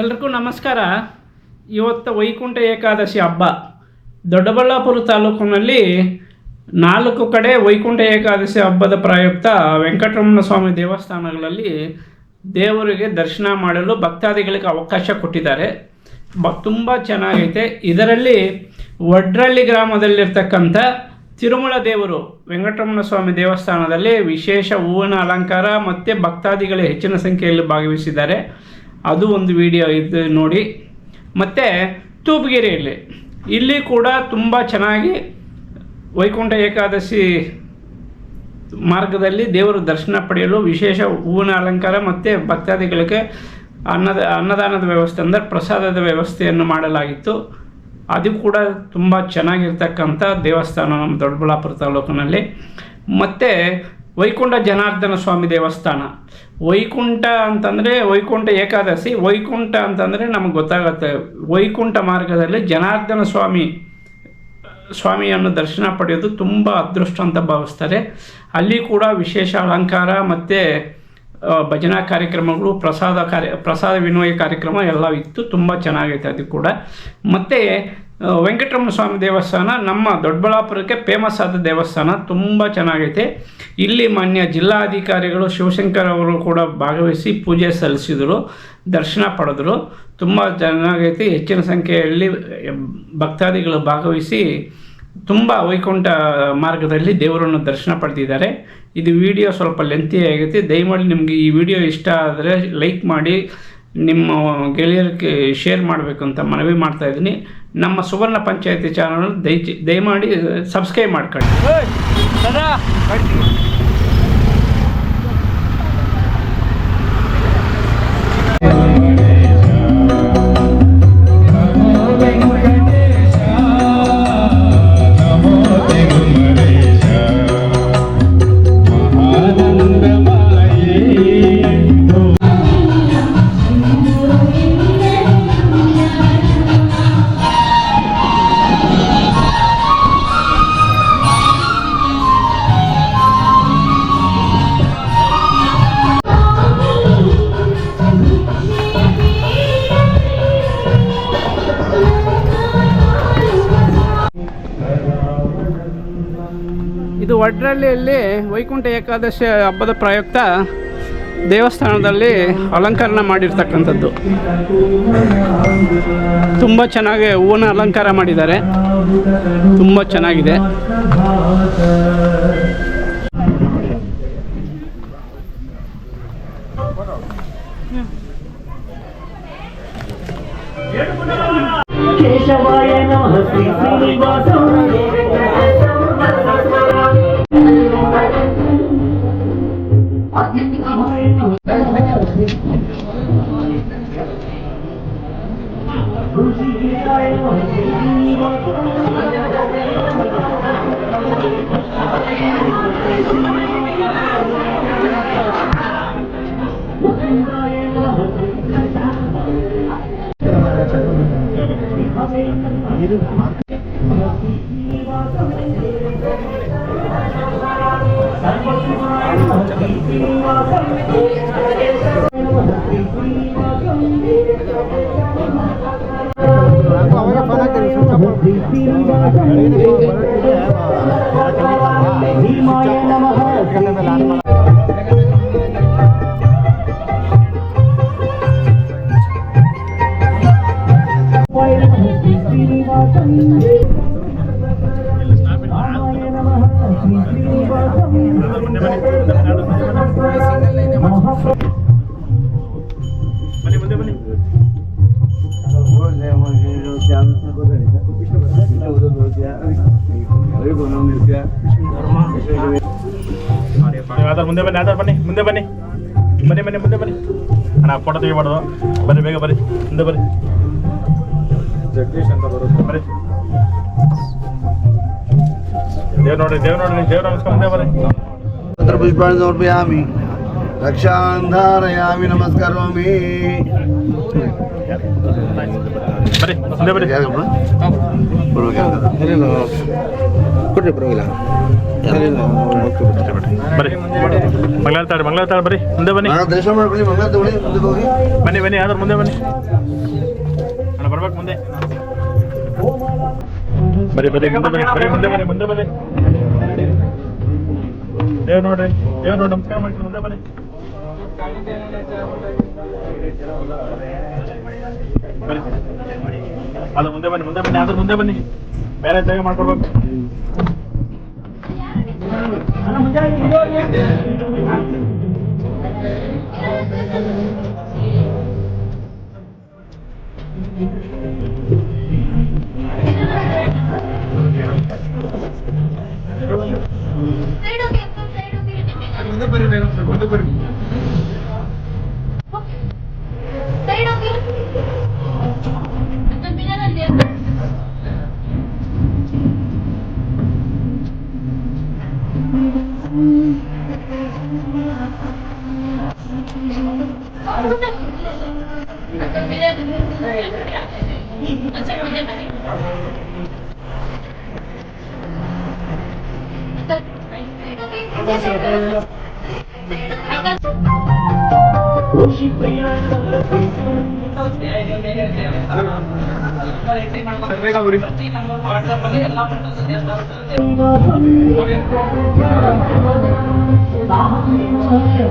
ಎಲ್ರಿಗೂ ನಮಸ್ಕಾರ. ಇವತ್ತು ವೈಕುಂಠ ಏಕಾದಶಿ ಹಬ್ಬ. ದೊಡ್ಡಬಳ್ಳಾಪುರ ತಾಲೂಕಿನಲ್ಲಿ ನಾಲ್ಕು ಕಡೆ ವೈಕುಂಠ ಏಕಾದಶಿ ಹಬ್ಬದ ಪ್ರಯುಕ್ತ ವೆಂಕಟರಮಣ ಸ್ವಾಮಿ ದೇವಸ್ಥಾನಗಳಲ್ಲಿ ದೇವರಿಗೆ ದರ್ಶನ ಮಾಡಲು ಭಕ್ತಾದಿಗಳಿಗೆ ಅವಕಾಶ ಕೊಟ್ಟಿದ್ದಾರೆ. ಬ, ತುಂಬ ಚೆನ್ನಾಗೈತೆ. ಇದರಲ್ಲಿ ವಡ್ರಳ್ಳಿ ಗ್ರಾಮದಲ್ಲಿರ್ತಕ್ಕಂಥ ತಿರುಮಲ ದೇವರು ವೆಂಕಟರಮಣ ಸ್ವಾಮಿ ದೇವಸ್ಥಾನದಲ್ಲಿ ವಿಶೇಷ ಹೂವಿನ ಅಲಂಕಾರ ಮತ್ತು ಭಕ್ತಾದಿಗಳು ಹೆಚ್ಚಿನ ಸಂಖ್ಯೆಯಲ್ಲಿ ಭಾಗವಹಿಸಿದ್ದಾರೆ. ಅದು ಒಂದು ವಿಡಿಯೋ ಇದು ನೋಡಿ. ಮತ್ತು ತೂಪಗಿರಿಯಲ್ಲಿ. ಇಲ್ಲಿ ಕೂಡ ತುಂಬ ಚೆನ್ನಾಗಿ ವೈಕುಂಠ ಏಕಾದಶಿ ಮಾರ್ಗದಲ್ಲಿ ದೇವರ ದರ್ಶನ ಪಡೆಯಲು ವಿಶೇಷ ಹೂವಿನ ಅಲಂಕಾರ ಮತ್ತು ಭಕ್ತಾದಿಗಳಿಗೆ ಅನ್ನದ, ಅನ್ನದಾನದ ವ್ಯವಸ್ಥೆ ಅಂದರೆ ಪ್ರಸಾದದ ವ್ಯವಸ್ಥೆಯನ್ನು ಮಾಡಲಾಗಿತ್ತು. ಅದು ಕೂಡ ತುಂಬ ಚೆನ್ನಾಗಿರ್ತಕ್ಕಂಥ ದೇವಸ್ಥಾನ ನಮ್ಮ ದೊಡ್ಡಬಳ್ಳಾಪುರ ತಾಲೂಕಿನಲ್ಲಿ. ಮತ್ತು ವೈಕುಂಠ ಜನಾರ್ದನ ಸ್ವಾಮಿ ದೇವಸ್ಥಾನ. ವೈಕುಂಠ ಅಂತಂದರೆ ವೈಕುಂಠ ಏಕಾದಶಿ. ವೈಕುಂಠ ಅಂತಂದರೆ ನಮಗೆ ಗೊತ್ತಾಗುತ್ತೆ. ವೈಕುಂಠ ಮಾರ್ಗದಲ್ಲಿ ಜನಾರ್ದನ ಸ್ವಾಮಿ, ಸ್ವಾಮಿಯನ್ನು ದರ್ಶನ ಪಡೆಯೋದು ತುಂಬ ಅದೃಷ್ಟ ಅಂತ ಭಾವಿಸ್ತಾರೆ. ಅಲ್ಲಿ ಕೂಡ ವಿಶೇಷ ಅಲಂಕಾರ ಮತ್ತು ಭಜನಾ ಕಾರ್ಯಕ್ರಮಗಳು, ಪ್ರಸಾದ ಕಾರ್ಯ, ಪ್ರಸಾದ ವಿನಿಮಯ ಕಾರ್ಯಕ್ರಮ ಎಲ್ಲ ಇತ್ತು. ತುಂಬ ಚೆನ್ನಾಗೈತೆ ಅದು ಕೂಡ. ಮತ್ತು ವೆಂಕಟರಮಣ ಸ್ವಾಮಿ ದೇವಸ್ಥಾನ, ನಮ್ಮ ದೊಡ್ಡಬಳ್ಳಾಪುರಕ್ಕೆ ಫೇಮಸ್ ಆದ ದೇವಸ್ಥಾನ ತುಂಬ ಚೆನ್ನಾಗೈತೆ. ಇಲ್ಲಿ ಮಾನ್ಯ ಜಿಲ್ಲಾಧಿಕಾರಿಗಳು ಶಿವಶಂಕರ್ ಅವರು ಕೂಡ ಭಾಗವಹಿಸಿ ಪೂಜೆ ಸಲ್ಲಿಸಿದರು, ದರ್ಶನ ಪಡೆದರು. ತುಂಬ ಚೆನ್ನಾಗೈತೆ. ಹೆಚ್ಚಿನ ಸಂಖ್ಯೆಯಲ್ಲಿ ಭಕ್ತಾದಿಗಳು ಭಾಗವಹಿಸಿ ತುಂಬ ವೈಕುಂಠ ಮಾರ್ಗದಲ್ಲಿ ದೇವರನ್ನು ದರ್ಶನ ಪಡೆದಿದ್ದಾರೆ. ಇದು ವಿಡಿಯೋ ಸ್ವಲ್ಪ ಲೆಂತಿ ಆಗುತ್ತೆ ದಯಮಾಡಿ ನಿಮಗೆ ಈ ವಿಡಿಯೋ ಇಷ್ಟ ಆದರೆ ಲೈಕ್ ಮಾಡಿ, ನಿಮ್ಮ ಗೆಳೆಯರಿಗೆ ಶೇರ್ ಮಾಡಬೇಕು ಅಂತ ಮನವಿ ಮಾಡ್ತಾ ಇದ್ದೀನಿ. ನಮ್ಮ ಸುವರ್ಣ ಪಂಚಾಯತಿ ಚಾನಲ್ ದಯ ದಯಮಾಡಿ ಸಬ್ಸ್ಕ್ರೈಬ್ ಮಾಡ್ಕೊಳ್ಳಿ. ವಡ್ರಳ್ಳಿಯಲ್ಲಿ ವೈಕುಂಠ ಏಕಾದಶಿ ಹಬ್ಬದ ಪ್ರಯುಕ್ತ ದೇವಸ್ಥಾನದಲ್ಲಿ ಅಲಂಕರಣ ಮಾಡಿರ್ತಕ್ಕಂಥದ್ದು. ತುಂಬ ಚೆನ್ನಾಗಿ ಹೂವನ್ನ ಅಲಂಕಾರ ಮಾಡಿದ್ದಾರೆ. ತುಂಬ ಚೆನ್ನಾಗಿದೆ. ಕೇಶವಾಯ ನಮಃ ಶ್ರೀ ಶ್ರೀನಿವಾಸ. বুঝি হৃদয় ಮುಂದೆ ಬನ್ನಿ, ಆಧಾರ್ ಬನ್ನಿ ಬನ್ನಿ ಮುಂದೆ ಬನ್ನಿ. ಬನ್ನಿ ಬನ್ನಿ, ಮುಂದೆ ಬನ್ನಿ. ಅಣ್ಣ ಫೋಟೋ ತೆಗಿಬಾರ್ದು. ಬನ್ನಿ, ಬೇಗ ಬರ್ರಿ ಮುಂದೆ ಬರ್ರಿ ಸತೀಶ್ ಅಂತ ಬರುತ್ತೆ. ಬರೀ ದೇವ್ ನೋಡಿ ದೇವ್ ನೋಡಿ ದೇವ್ರ ನಮಸ್ಕಾರ ಬರೀ ಪುಷ್ಪಾಣಿ ಸಮರ್ಪಯಾಮಿ. ರಕ್ಷಾಂಧಾರಯಾಮಿ ನಮಸ್ಕರೋಮಿ ಕೊಡ್ರಿ ಪರವಾಗಿಲ್ಲ. ಬರ್ರಿ ಮಂಗಳಾರ ತಾಳ್ರಿ ಮಂಗಳಾರ ತಾಳ ಬರ್ರಿ ಮುಂದೆ ಬನ್ನಿ. ದರ್ಶನ ಮಾಡ್ಕೊಳ್ಳಿ ಮಂಗಳಾರ ತಗೊಳ್ಳಿ ಮುಂದೆ ಹೋಗಿ. ಬನ್ನಿ ಬನ್ನಿ ಆದ್ರೆ ಮುಂದೆ ಬನ್ನಿ. ಬರ್ಬೇಕು ಮುಂದೆ. ಬರೀ ಬರೀ ಮುಂದೆ ಬನ್ನಿ ಬರೀ ಮುಂದೆ ಬನ್ನಿ ಮುಂದೆ ಬನ್ನಿ. ದೇವ್ ನೋಡ್ರಿ ದೇವ್ ನೋಡಿ ನಮಸ್ಕಾರ ಮಾಡ್ತೀನಿ ಮುಂದೆ ಬನ್ನಿ. ಅದು ಮುಂದೆ ಬನ್ನಿ ಮುಂದೆ ಬನ್ನಿ ಅದ್ರ ಮುಂದೆ ಬನ್ನಿ. ಬೇರೆ ಜಾಗ ಮಾಡ್ಕೊಡ್ಬೇಕು. Thank ನಮಃ Thank you.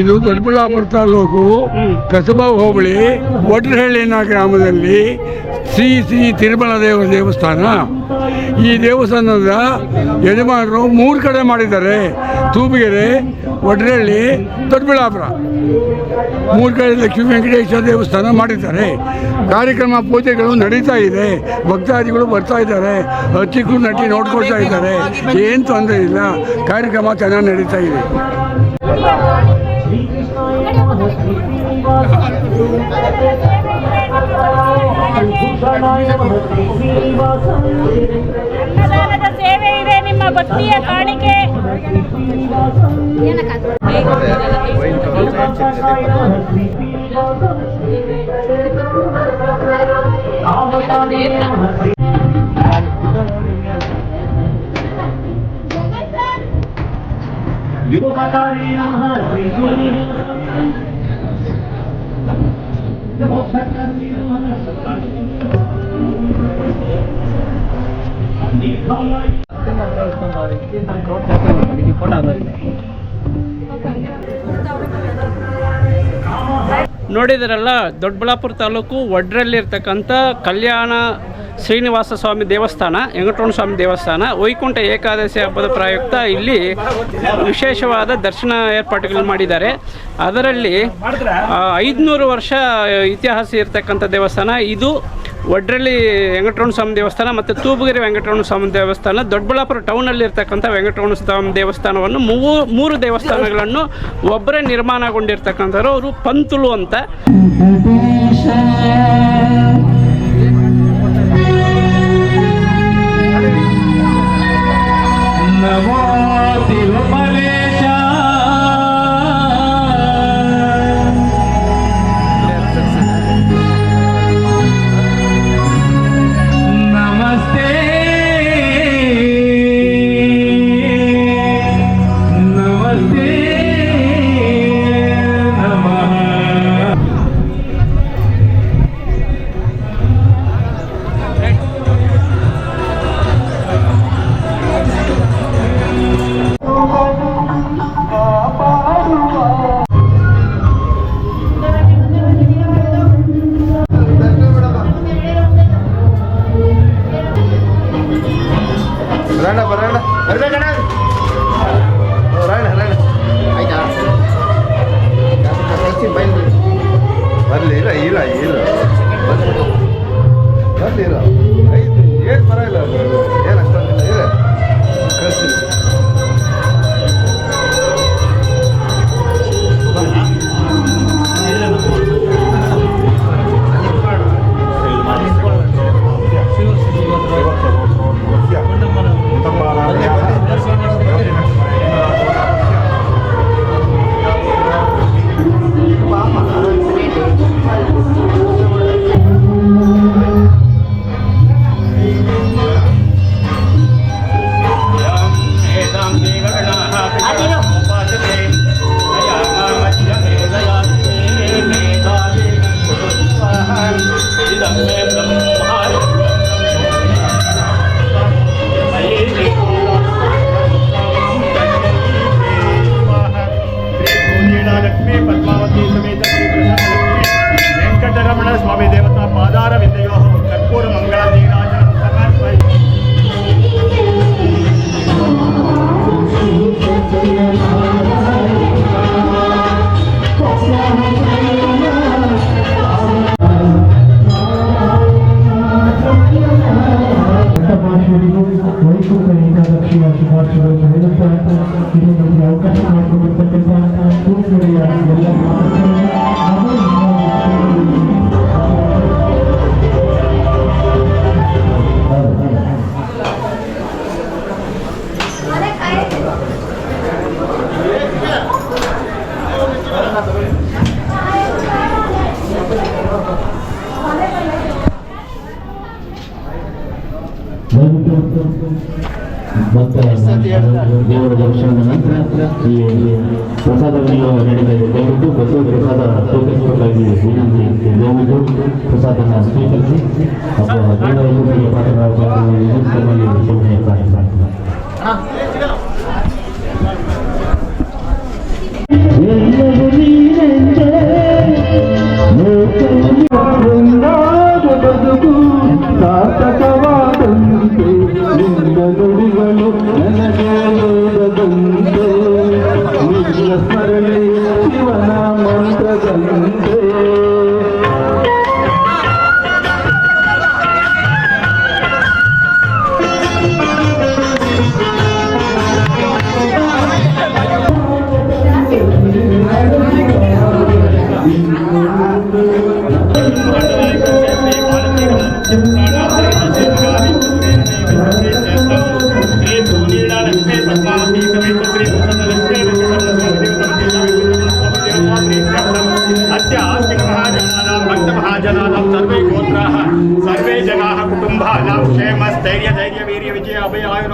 ಇದು ದೊಡ್ಡಬಳ್ಳಾಪುರ ತಾಲೂಕು ಕಸಬಾ ಹೋಬಳಿ ಒಡ್ರಹಳ್ಳಿನ ಗ್ರಾಮದಲ್ಲಿ ಶ್ರೀ ಶ್ರೀ ತಿರುಮಲ ದೇವರ ದೇವಸ್ಥಾನ. ಈ ದೇವಸ್ಥಾನದ ಯಜಮಾನರು ಮೂರು ಕಡೆ ಮಾಡಿದ್ದಾರೆ. ತೂಬಿಗೆರೆ ಒಡ್ರಹಳ್ಳಿ ದೊಡ್ಡಬಳ್ಳಾಪುರ. ಮೂರು ಕಡೆ ಲಕ್ಷ್ಮೀ ವೆಂಕಟೇಶ್ವರ ದೇವಸ್ಥಾನ ಮಾಡಿದ್ದಾರೆ. ಕಾರ್ಯಕ್ರಮ ಪೂಜೆಗಳು ನಡೀತಾ ಇದೆ. ಭಕ್ತಾದಿಗಳು ಬರ್ತಾ ಇದ್ದಾರೆ. ಅತ್ತಿಗೂ ನಟಿ ನೋಡ್ಕೊಳ್ತಾ ಇದ್ದಾರೆ. ಏನು ತೊಂದರೆ ಇಲ್ಲ. ಕಾರ್ಯಕ್ರಮ ಚೆನ್ನಾಗಿ ನಡೀತಾ ಇದೆ. ಶ್ರೀನಿವಾಸ ಭೂಷಣಾಯ ನಮಃ ಶ್ರೀ ಶ್ರೀನಿವಾಸ ಅನ್ನದಾನದ ಸೇವೆ ಇದೆ ನಿಮ್ಮ ಭಕ್ತಿಯ ಕಾಣಿಕೆ ಆಕಾಶಾಯ ನಮಃ ಶ್ರೀ ನೋಡಿದ್ರಲ್ಲ ದೊಡ್ಡಬಳ್ಳಾಪುರ ತಾಲೂಕು ಒಡ್ರಲ್ಲಿರ್ತಕ್ಕಂಥ ಕಲ್ಯಾಣ ಶ್ರೀನಿವಾಸ ಸ್ವಾಮಿ ದೇವಸ್ಥಾನ ವೆಂಕಟರಮಣ ಸ್ವಾಮಿ ದೇವಸ್ಥಾನ, ವೈಕುಂಠ ಏಕಾದಶಿ ಹಬ್ಬದ ಪ್ರಯುಕ್ತ ಇಲ್ಲಿ ವಿಶೇಷವಾದ ದರ್ಶನ ಏರ್ಪಾಟುಗಳನ್ನು ಮಾಡಿದ್ದಾರೆ. ಅದರಲ್ಲಿ ಐದುನೂರು ವರ್ಷ ಇತಿಹಾಸ ಇರತಕ್ಕಂಥ ದೇವಸ್ಥಾನ. ಇದು ಒಡ್ರಳ್ಳಿ ವೆಂಕಟರಮಣ ಸ್ವಾಮಿ ದೇವಸ್ಥಾನ ಮತ್ತು ತೂಬುಗೆರೆ ವೆಂಕಟರಮಣ ಸ್ವಾಮಿ ದೇವಸ್ಥಾನ. ದೊಡ್ಡಬಳ್ಳಾಪುರ ಟೌನಲ್ಲಿ ಇರ್ತಕ್ಕಂಥ ವೆಂಕಟರಮಣ ಸ್ವಾಮಿ ದೇವಸ್ಥಾನವನ್ನು ಮೂರು ಮೂರು ದೇವಸ್ಥಾನಗಳನ್ನು ಒಬ್ಬರೇ ನಿರ್ಮಾಣಗೊಂಡಿರ್ತಕ್ಕಂಥವ್ರು. ಅವರು ಪಂತುಲು ಅಂತ. Lord. ಈ ಪ್ರಸಾದವನ್ನು ನಡೀತಾ ಇದೆ ದಯವಿಟ್ಟು ಬಸವ ಪ್ರಸಾದ ಸ್ವೀಕರಿಸಬೇಕಾಗಿ ವಿನಂತಿ ದಯವಿಟ್ಟು ಪ್ರಸಾದನ ಸ್ವೀಕರಿಸಿ ಅಥವಾ ದೇವರ ಪಾತ್ರರಾಗಬೇಕು ಶೋಭನೆ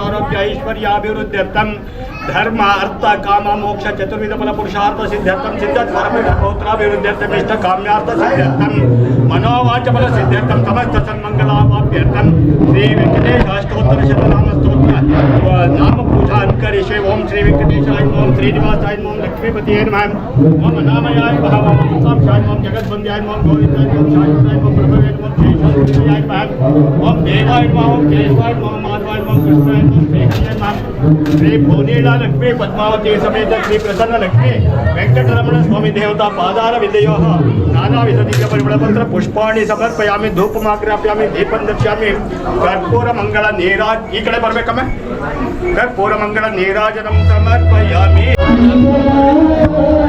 आयुरारोग्य धर्म, अर्थ, काम, मोक्ष, चतुर्विध फल, पुरुषार्थ सिद्ध्यर्थम सिद्धत् परम गोत्राभिवृद्ध्यर्थं इष्ट काम्यार्थ सिद्ध्यर्थम मनोवाच फल सिद्ध्यर्थम समस्त सन्मंगलाभ्यर्थम श्री वेंकटेश अष्टोत्तर शतनाम स्तोत्र। नाम पूजा अंकरिषे ओम श्री वेंकटेशाय ओम श्रीनिवासाय ओम लक्ष्मीपतिये नमः ओम अनामयाय भवाम ओम शाय ओम जगतबंध्याय ओम गोविंदाय ओम शाय ओम प्रभवे ओम जयेश्वराय नमः ओम देवाय नमः ओम केशवाय नमः माधवाय नमः कृष्णाय नमः श्रीकृष्णाय नमः श्री भुवनेला लक्ष्मी पद्मावती समेत श्री प्रसन्न लक्ष्मी वेंकटरमण स्वामी देवता पादार विदयोः नानाविधदीय परिमलपत्र पुष्पाणि समर्पयामि धूपमाग्रापयामि दीपं दर्शयामि कर्पूरमङ्गल नीराज ई कड़े बरबेकमे कर्पूरमङ्गल नीराजनं समर्पयामि। Thank you.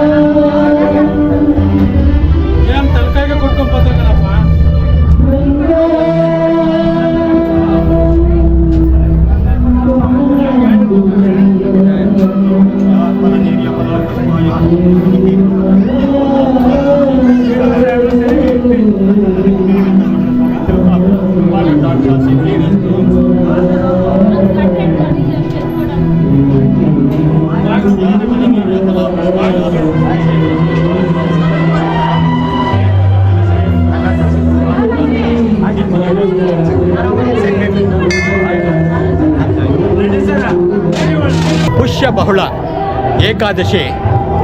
ಏಕಾದಶಿ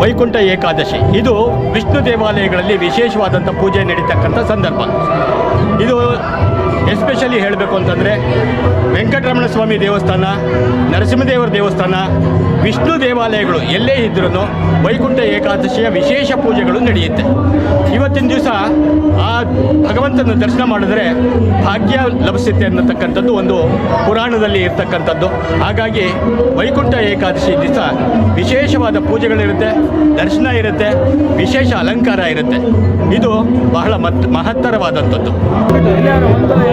ವೈಕುಂಠ ಏಕಾದಶಿ. ಇದು ವಿಷ್ಣು ದೇವಾಲಯಗಳಲ್ಲಿ ವಿಶೇಷವಾದಂಥ ಪೂಜೆ ನಡೀತಕ್ಕಂಥ ಸಂದರ್ಭ. ಇದು ಎಸ್ಪೆಷಲಿ ಹೇಳಬೇಕು ಅಂತಂದರೆ ವೆಂಕಟರಮಣ ಸ್ವಾಮಿ ದೇವಸ್ಥಾನ, ನರಸಿಂಹದೇವರ ದೇವಸ್ಥಾನ, ವಿಷ್ಣು ದೇವಾಲಯಗಳು ಎಲ್ಲೇ ಇದ್ರೂ ವೈಕುಂಠ ಏಕಾದಶಿಯ ವಿಶೇಷ ಪೂಜೆಗಳು ನಡೆಯುತ್ತೆ. ಇವತ್ತಿನ ದಿವಸ ಆ ಭಗವಂತನ ದರ್ಶನ ಮಾಡಿದ್ರೆ ಭಾಗ್ಯ ಲಭಿಸುತ್ತೆ ಅನ್ನತಕ್ಕಂಥದ್ದು ಒಂದು ಪುರಾಣದಲ್ಲಿ ಇರ್ತಕ್ಕಂಥದ್ದು. ಹಾಗಾಗಿ ವೈಕುಂಠ ಏಕಾದಶಿ ದಿವಸ ವಿಶೇಷವಾದ ಪೂಜೆಗಳಿರುತ್ತೆ, ದರ್ಶನ ಇರುತ್ತೆ, ವಿಶೇಷ ಅಲಂಕಾರ ಇರುತ್ತೆ. ಇದು ಬಹಳ ಮತ್ ಮಹತ್ತರವಾದಂಥದ್ದು.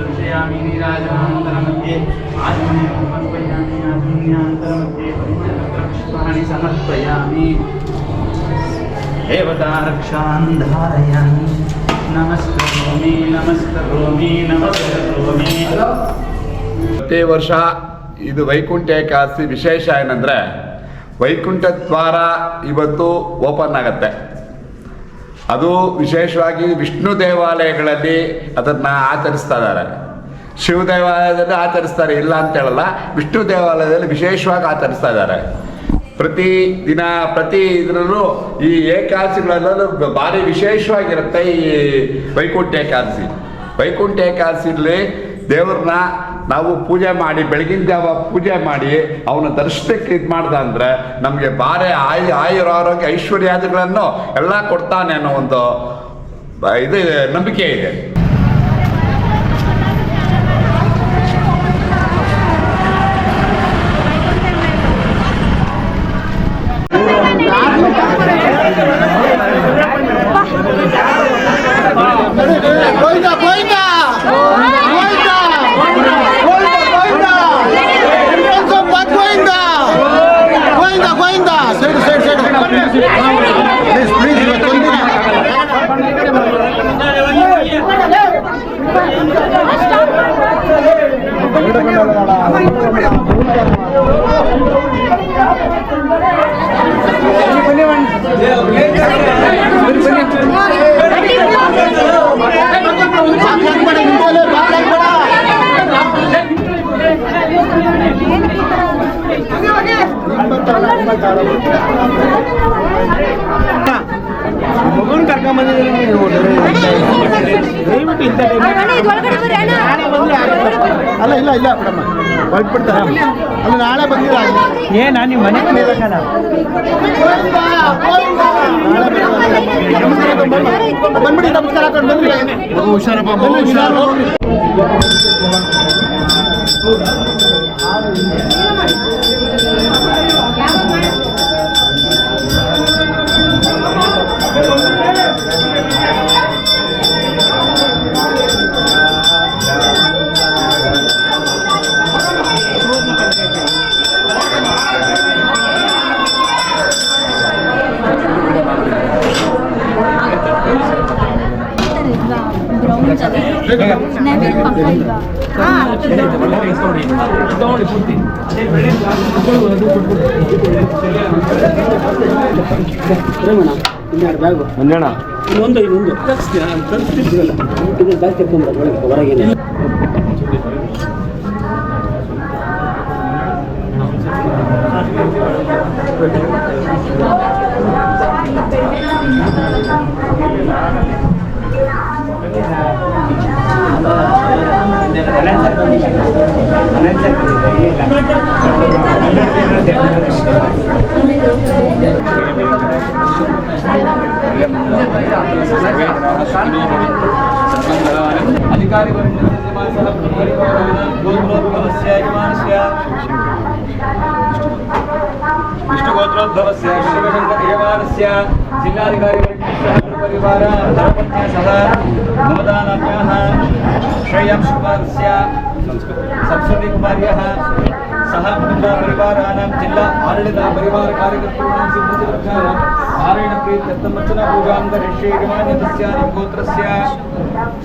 ನೀರಾಜನಾಂತರ ಮಧ್ಯೆ ಆತ್ಮನೇಯ ಸಮರ್ಪಯಾಮಿ ಆತ್ಮನ್ಯಾಂತರ ಮಧ್ಯೆ ಪರಿಮಳಪುಷ್ಪಾಣಿ ಸಮರ್ಪಯಾಮಿ. ದೇವತಾ ರಕ್ಷಾನ್ ಧಾರಯಾಮಿ. ನಮಸ್ಕರೋಮಿ ನಮಸ್ಕರೋಮಿ ನಮಸ್ಕರೋಮಿ. ಪ್ರತಿ ವರ್ಷ ಇದು ವೈಕುಂಠ ಏಕಾದಶಿ ವಿಶೇಷ ಏನಂದರೆ ವೈಕುಂಠ ದ್ವಾರ ಇವತ್ತು ಓಪನ್ ಆಗತ್ತೆ. ಅದು ವಿಶೇಷವಾಗಿ ವಿಷ್ಣು ದೇವಾಲಯಗಳಲ್ಲಿ ಅದನ್ನು ಆಚರಿಸ್ತಾ ಇದ್ದಾರೆ ಶಿವ ದೇವಾಲಯದಲ್ಲಿ ಆಚರಿಸ್ತಾರೆ, ಇಲ್ಲ ಅಂತ ಹೇಳಲ್ಲ. ವಿಷ್ಣು ದೇವಾಲಯದಲ್ಲಿ ವಿಶೇಷವಾಗಿ ಆಚರಿಸ್ತಾ ಇದ್ದಾರೆ ಪ್ರತಿ ದಿನ, ಪ್ರತಿ ಇದರಲ್ಲೂ ಈ ಏಕಾದಶಿಗಳಲ್ಲೂ ಭಾರಿ ವಿಶೇಷವಾಗಿರುತ್ತೆ ಈ ವೈಕುಂಠ ಏಕಾದಶಿ. ವೈಕುಂಠ ಏಕಾದಶಿಯಲ್ಲಿ ದೇವ್ರನ್ನ ನಾವು ಪೂಜೆ ಮಾಡಿ, ಬೆಳಗಿನ ಜಾವ ಪೂಜೆ ಮಾಡಿ, ಅವನ ದರ್ಶನಕ್ಕೆ ಇದು ಮಾಡ್ದ ಅಂದರೆ ನಮಗೆ ಬಾರೆ ಆಯು, ಆಯುರ ಆರೋಗ್ಯ ಐಶ್ವರ್ಯಾದಿಗಳನ್ನು ಎಲ್ಲ ಕೊಡ್ತಾನೆ ಅನ್ನೋ ಒಂದು ಇದು ನಂಬಿಕೆ ಇದೆ. ಮಗನ್ ಕರ್ಕೊಂಡ್ ಅಲ್ಲ ಇಲ್ಲ ಇಲ್ಲ ಬಿಡಮ್ಮ. ಹೊರಟ್ಬಿಡ್ತಾರೆ. ಅಲ್ಲ ನಾಳೆ ಬಂದಿಲ್ಲ ಏನ ನಿಮ್ಮ ಮನೆ ನಾಳೆ ಬಂದ್ಬಿಡಿ. ನಮಸ್ಕಾರ ಹಾಕೊಂಡು ಬಂದ್ರಿ ಹುಷಾರಪ್ಪ. ಹುಷಾರು. ಮಂಜಣ್ಣ ಇನ್ನೊಂದು ಹೊರಗೇನೆ ಜಿಲ್ಲಾಧಿಕಾರಿಗಳಾದ ಜಿಲ್ಲಾಧಿಕಾರಿಗಳಿಗೆ ಸಹಪರಿವಾರ ಧರ್ಮಜ್ಞ ಸಹ ಅನುದಾನಭ್ಯಃ ಶ್ರೇಯಾಂಶ್ ಕುಮಾರಸ್ಯ ಸಬ್ಸಿಡಿ ಕುಮಾರ್ಯಃ ಸಹ ಕುಟುಂಬ ಪರಿವಾರಾಣಾಂ ಜಿಲ್ಲಾ ಆಡಳಿತ ಪರಿವಾರ ಕಾರ್ಯಕರ್ತॄಣಾಂ ಸಿದ್ಧತಿವರ್ಗಾಂ ನಾರಾಯಣ ಪ್ರಿಯ ದತ್ತಮರ್ಚನ ಪೂಜಾಂ ಕರಿಷ್ಯೆ ಯಜಮಾನ್ಯತಸ್ಯ ಗೋತ್ರಸ್ಯ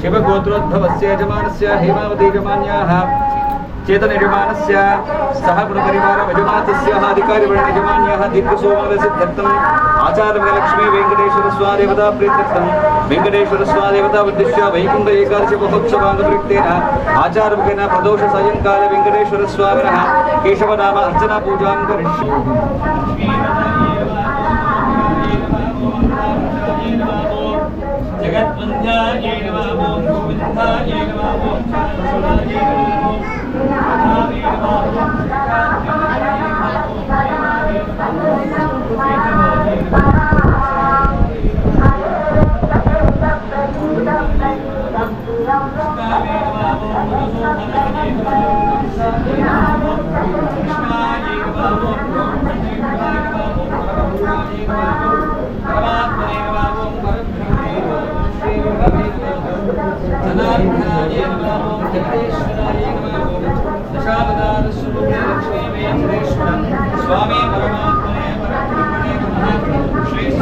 ಶಿವಗೋತ್ರೋದ್ಭವಸ್ಯ ಯಜಮಾನಸ್ಯ ಹೇಮಾವತಿ ಯಜಮಾನ್ಯಾಹ चेतनिर्माणस्य सह गुणपरिवारभजमातस्याधिकारिवर्णयजमान्यः दीर्घसोमरसिद्ध्यर्थम् आचार्यलक्ष्मी वेङ्कटेश्वरस्वादेवता प्रीत्यर्थम् वेङ्कटेश्वरस्वादेवता उद्दिश्य वैकुण्ठ एकादशमहोत्सवानुवृत्तेन आचार्यमुखेन प्रदोषसायङ्काले वेङ्कटेश्वरस्वामिनः केशवनाम अर्चनापूजां करिष्ये। जगत्पन्ध्याय नमो गोविन्दाय नमो Yeah.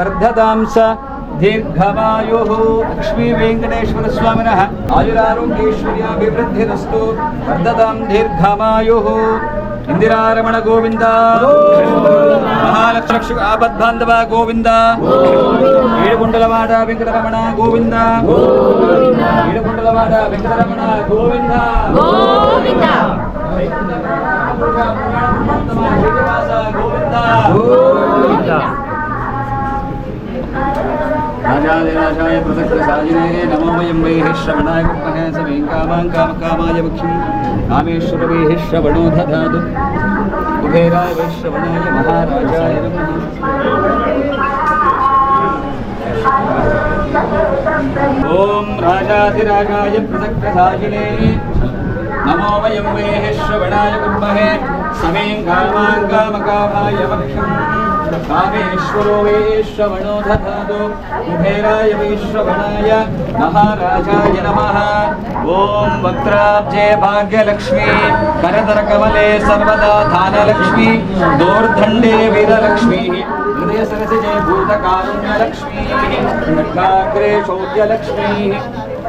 वर्धतांस దీర్ఘమాయు లక్ష్మీ వెంకటేశ్వర స్వామిన ఆయురారోగ్యేశ్వర్యాభివృద్ధిరస్తు వర్ధతాం దీర్ఘమాయు ఇందిరారమణ గోవింద మహాలక్ష్మి ఆపద్బాంధవ గోవింద ఏడుగుండలవాడ వెంకటరమణ గోవింద ఏడుగుండలవాడ వెంకటరమణ గోవింద గోవింద గోవింద राजाधिराजाय प्रसक्तसाजिने नमो वयं वैः श्रवणाय कुर्महे समे कामां कामकामाय भक्षिं कामेश्वर वैः श्रवणो दधातु कुबेराय वै श्रवणाय महाराजाय नमः। ॐ राजाधिराजाय प्रसक्तसाजिने नमो वयं वैः श्रवणाय कुर्महे समे कामां कामकामाय भक्षिं कामेश्वरो वैश्रवणो दधातु। कुबेराय वैश्रवणाय महाराजाय नमः। ॐ वक्त्राब्जे भाग्यलक्ष्मी। करतरकमले सर्वदा धानलक्ष्मी। दोर्दण्डे वीरलक्ष्मीः। हृदयसरसिजे भूतकारुण्यलक्ष्मीः। खड्गाग्रे शौर्यलक्ष्मीः।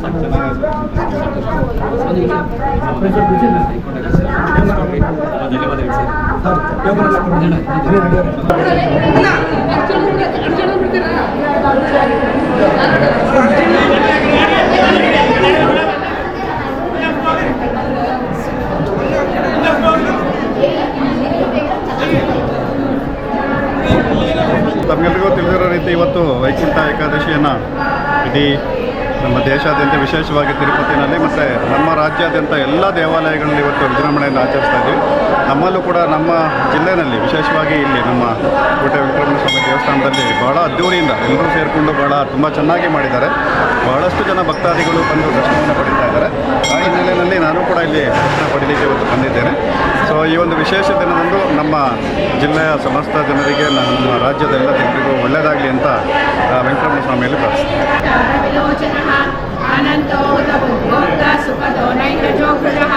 ಸರ್ವದಾ ಕುಡಿ ಕುಡಿ ಬನ್ನಿ ಬನ್ನಿ ಬನ್ನಿ ಸರ್ ಸ್ಟ್ಯಾಕ್ ತಿಳಿದಿರೋ ರೀತಿ ಇವತ್ತು ವೈಕುಂಠ ಏಕಾದಶಿಯನ್ನು ಇಡೀ ನಮ್ಮ ದೇಶಾದ್ಯಂತ ವಿಶೇಷವಾಗಿ ತಿರುಪತಿನಲ್ಲಿ ಮತ್ತು ನಮ್ಮ ರಾಜ್ಯಾದ್ಯಂತ ಎಲ್ಲ ದೇವಾಲಯಗಳಲ್ಲಿ ಇವತ್ತು ವಿಜೃಂಭಣೆಯನ್ನು ಆಚರಿಸ್ತಾ ಇದ್ದೀವಿ. ನಮ್ಮಲ್ಲೂ ಕೂಡ ನಮ್ಮ ಜಿಲ್ಲೆಯಲ್ಲಿ ವಿಶೇಷವಾಗಿ ಇಲ್ಲಿ ನಮ್ಮ ಕೋಟೆ ವಿಕ್ರಮ ಸ್ವಾಮಿ ದೇವಸ್ಥಾನದಲ್ಲಿ ಬಹಳ ಅದ್ದೂರಿಯಿಂದ ಎಲ್ಲರೂ ಸೇರಿಕೊಂಡು ಬಹಳ ತುಂಬ ಚೆನ್ನಾಗಿ ಮಾಡಿದ್ದಾರೆ. ಬಹಳಷ್ಟು ಜನ ಭಕ್ತಾದಿಗಳು ಬಂದು ದರ್ಶನವನ್ನು ಪಡೀತಾ ಇದ್ದಾರೆ. ಆ ಹಿನ್ನೆಲೆಯಲ್ಲಿ ನಾನು ಕೂಡ ಇಲ್ಲಿ ದರ್ಶನ ಪಡೀಲಿಕ್ಕೆ ಇವತ್ತು ಬಂದಿದ್ದೇನೆ. ಸೊ ಈ ಒಂದು ವಿಶೇಷ ದಿನದಂದು ನಮ್ಮ ಜಿಲ್ಲೆಯ ಸಮಸ್ತ ಜನರಿಗೆ, ನಮ್ಮ ರಾಜ್ಯದ ಎಲ್ಲ ಜನರಿಗೂ ಒಳ್ಳೆಯದಾಗಲಿ ಅಂತ ವೆಂಕಟರಮಣ ಸ್ವಾಮಿಯಲ್ಲಿ ಪ್ರಾರ್ಥಿಸ್ತೀನಿ. अनन्तो भोक्ता सुखदो नैकजो कृतः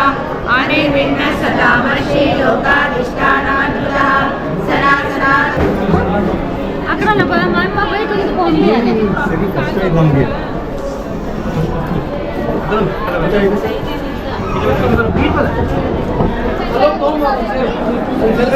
आनैर्विण्णः सदा मनसि लोकाधिष्ठानानुतः सदा सदा। अकरा नको माय मा बाई कोणी बोंबे आले सगळी कष्ट बोंबे एकदम